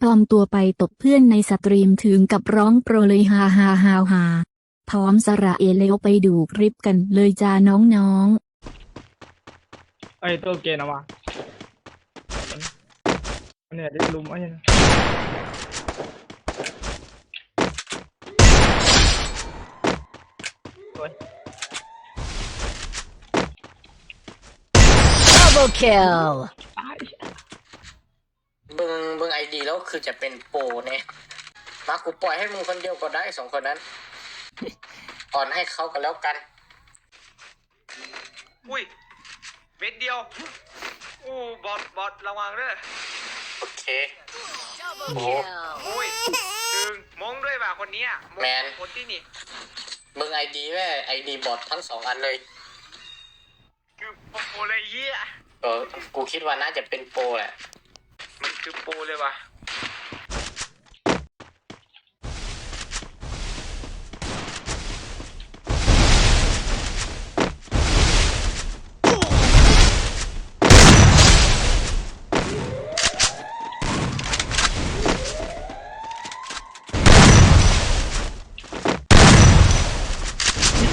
ปลอมตัวไปตบเพื่อนในสตรีมถึงกับร้องโปรเลยฮาฮาฮาฮาพร้อมสระเอเลวไปดูคลิปกันเลยจ้าน้องๆไอ้ตัวเกณฑ์เอามาเนี้ยได้ลุมไอ้เนี่ยนะโอ้ย Double kill. ตายมึงมึงไอดีแล้วคือจะเป็นโปรเนี่ยมากูปล่อยให้มึงคนเดียวก็ได้สองคนนั้นอ่อนให้เขากันแล้วกัน อุ้ยเม็ดเดียว อู้บอดบอดระวังเด้อโอเค Double Oh. kill. อุ้ยดึงมงด้วยป่ะคนเนี้ยงแมน คนที่นี่มึงไอดีแม่ไอดีบอททั้งสองอันเลย คือโปรเลยเหี้ยเออ กูคิดว่าน่าจะเป็นโปรแหละมัน คือโปรเลยว่ะ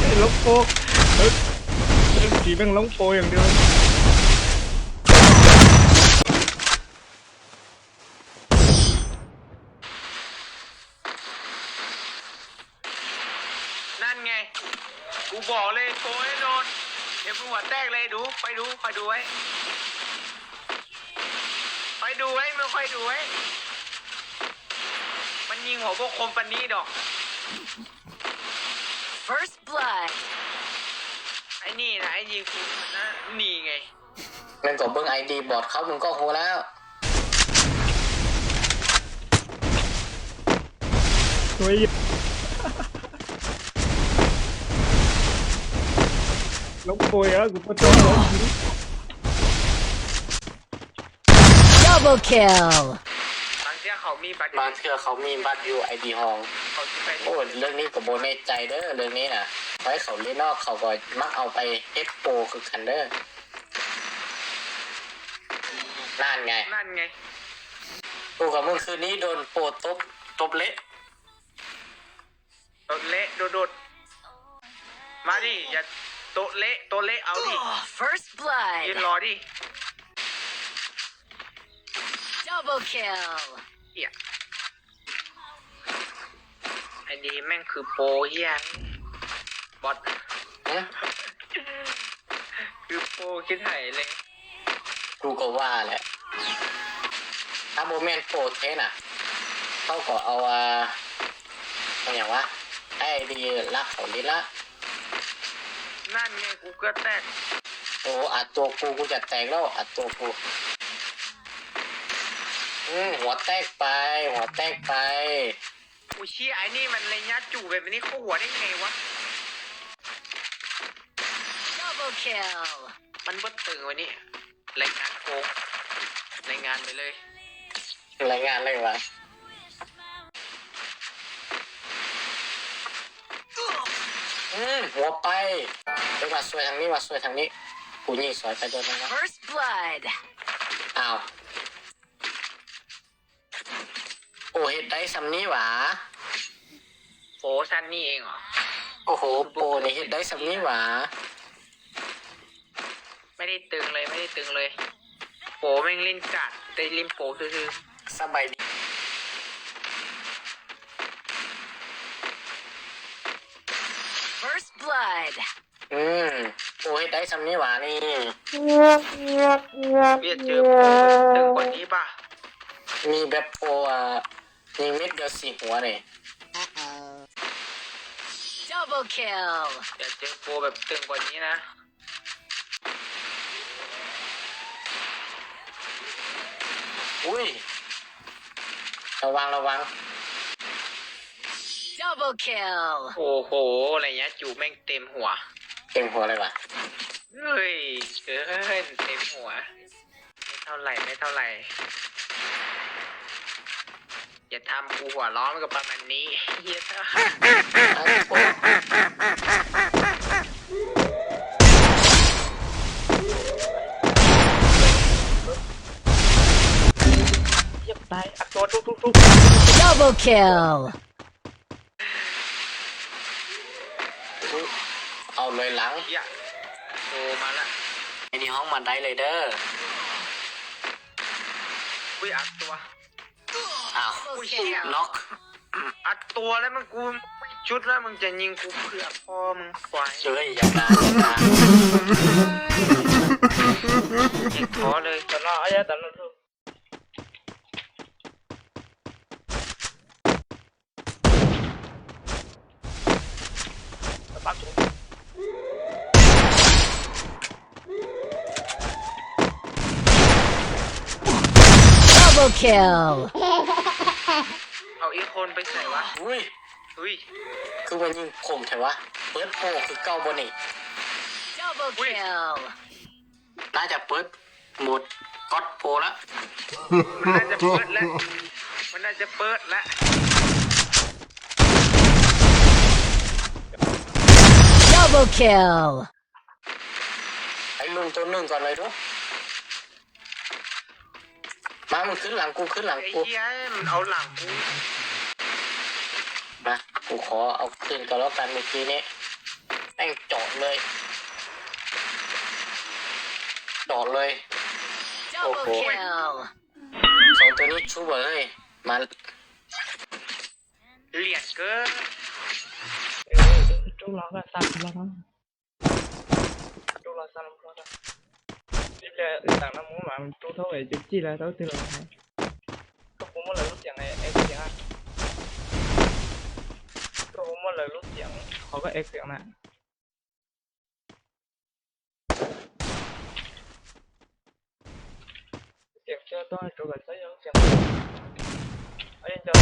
ไอ้ล้มโปเฮ้ยเรื่องผีแม่งล้มโปอย่างเดียว นั่นไง กูบอกเลยโปรแน่นอนเดี๋ยวมึงหัวแตกเลยดูไปดูคอยดูไว้คอยดูไว้มึงคอยดูไว้มันยิงหัวพวกคมปันนี้ดอก First blood. ไอ้นี่นะไอ้ยิงกูนะนี่ไงมึงก็เบิ้งไอดีบอทเขามึงก็โหแล้วสวย ล้มโปยอะกูก็จ้องล้ม Double kill. บางเที่ยเขามีบัตรบางเทื่อเขามีบัตรอยู่ไอดีห้องเขาจะไปโอ้เรื่องนี้ก็โบในใจเด้อเรื่องนี้น่ะไว้เขาเล่นนอกเขาก็มักเอาไปเอฟโปรคือกันเด้อนั่นไงนั่นไงกูกับมึงคืนนี้โดนโปรตบตบเละโดดเละโดดโดดมาดิอย่า โตะเละโตะเละเอาดิ Oh, first ยืน blood. รอดิ Double kill. เฮียไอ้ดีแม่งคือโปรเฮียบอทหึคือโปรคิดไห่เลย กูก็ว่าแหละถ้าโมเมนต์โปรเทสอะ เขาก็เอาอ่าเอาอย่างวะไอ้ดีรักเขาดีละ นั่นไงกูก็แตกโอ้อัดตัวกูกูจะแตกแล้วอัดตัวกูอืมหัวแตกไป หัวแตกไปกูเชี่ยไอ้นี่มันระยะจู่แบบนี้เข้าหัวได้ไงวะ Double kill. มันบดตึงวะนี่รายงานโค้งรายงานไปเลย รายงานเลยวะอืมหัวไป เดี๋ยวมาสวยทางนี้มาสวยทางนี้กูยิงสวยไปโดนนะ First blood. อ้าวโอ้เห็ดได้สำนี้หวะโอ้ซันนี่เองเหรอ โอ้โหโปรนี่เห็ดได้สำนี้หวะไม่ได้ตึงเลยไม่ได้ตึงเลยโปแม่งเล่นกัดแต่เล่นโปซื่อสบายดี First blood. อืมโอ้เห็ดได้สำนี้หวะนี่ๆเรียกเจอโปตึงกว่านี้ป่ะมีแบบโปรอะมีเม็ดเดียวสี่หัวเลย Double kill. อยากเจอโปรแบบตึงกว่านี้นะ อุ้ย ระวังระวัง Double kill. โอ้โห อะไรเงี้ยจูแม่งเต็มหัวเต็มหัวเลยว่ะเฮ้ยเกินเต็มหัว ไม่เท่าไหร่ไม่เท่าไหร่ อย่าทำกูหัวร้อนกับประมาณนี้เฮียท่าเอาโปรเหี้ยตายอัดตัวทุกทุกทุก Double kill. เอาเลยหลังเหี้ยโตมาละไอ้นี่ห้องมันได้เลยเด้ออุ้ยอัดตัว อ้าว Double kill. น็อกอัดตัวแล้วมึงกูชุดแล้วมึงจะยิงกูเพื่อพ่อมึงควายเจ้ยอย่าด่าอย่าด่าเจ็บท้อเลยแต่ละอายะแต่ละทุก Double kill. เอาอีกคนไปใส่วะ อุ้ยอุ้ยคือมันยิงคมแถวะเปิดโปคือเก้าบนนี่ Double kill. น่าจะเปิดโหมดก๊อตโปแล้วมันน่าจะเปิดแล้วมันน่าจะเปิดแล้ว Double kill. ไอ้ลุงตัวหนึ่งก่อนเลยดู มามึงขึ้นหลังกูขึ้นหลังไอ้กู เหี้ยมันเอาหลังกูมา กูขอเอาขึ้นก็แล้วกันเมื่อกี้นี้แม่งเจอดเลยเจอดเลย Double Oh, boy. kill. สองตัวนี้ชูเบเลยมาเหลียดเกินทุกเราก็สามเราก็ทุกเราสามเราก็ tiếp nó muốn mà chú thấu về chú chi là thấu rồi. Có cũng một lời lúc chẳng này em chẳng có cũng một lời lúc chẳng họ có em chẳng nè chẳng cho tôi trụ gần tới chẳng ở trên trời.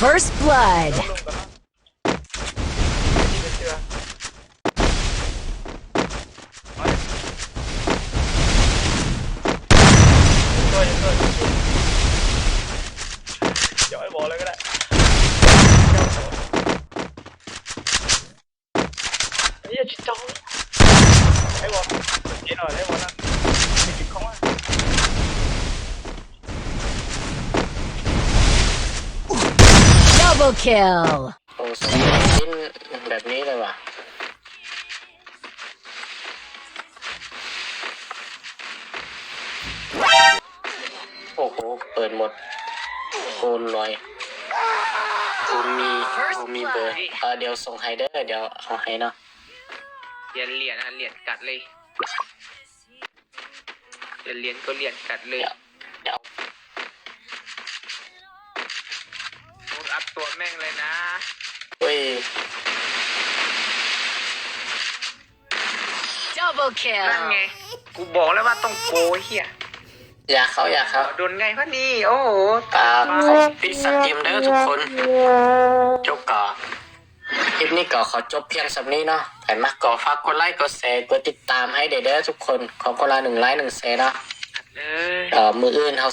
First blood. Double kill. โอ้สมชิ้นแบบนี้เลยว่ะโอ้โห เปิดหมดโกนลอยกูมีกูมีเบอร์เออเดี๋ยวส่งให้เด้อเดี๋ยวเอาให้เนาะเหรียญเหรียญอะเหรียญกัดเลยเหรียญเหรียญก็เหรียญกัดเลยเดี๋ยวเดี๋ยว Double นั่นไง kill. กูบอกแล้วว่าต้องโกยเฮียอย่าเขาอย่าเขาโดนไงพะนี่ โอ้โหอ่าขอปิดสตรีมเด้อทุกคน จบก่อนคลิปนี้ก็ขอจบเพียงสำนี้เนาะใครมากก็ฝากกดไลค์กดแชร์กดติดตามให้เด้อเด้อทุกคน ขอคนละหนึ่งไลค์หนึ่งแชร์เนาะอัดเลย เอ่อมืออื่นเฮาสิ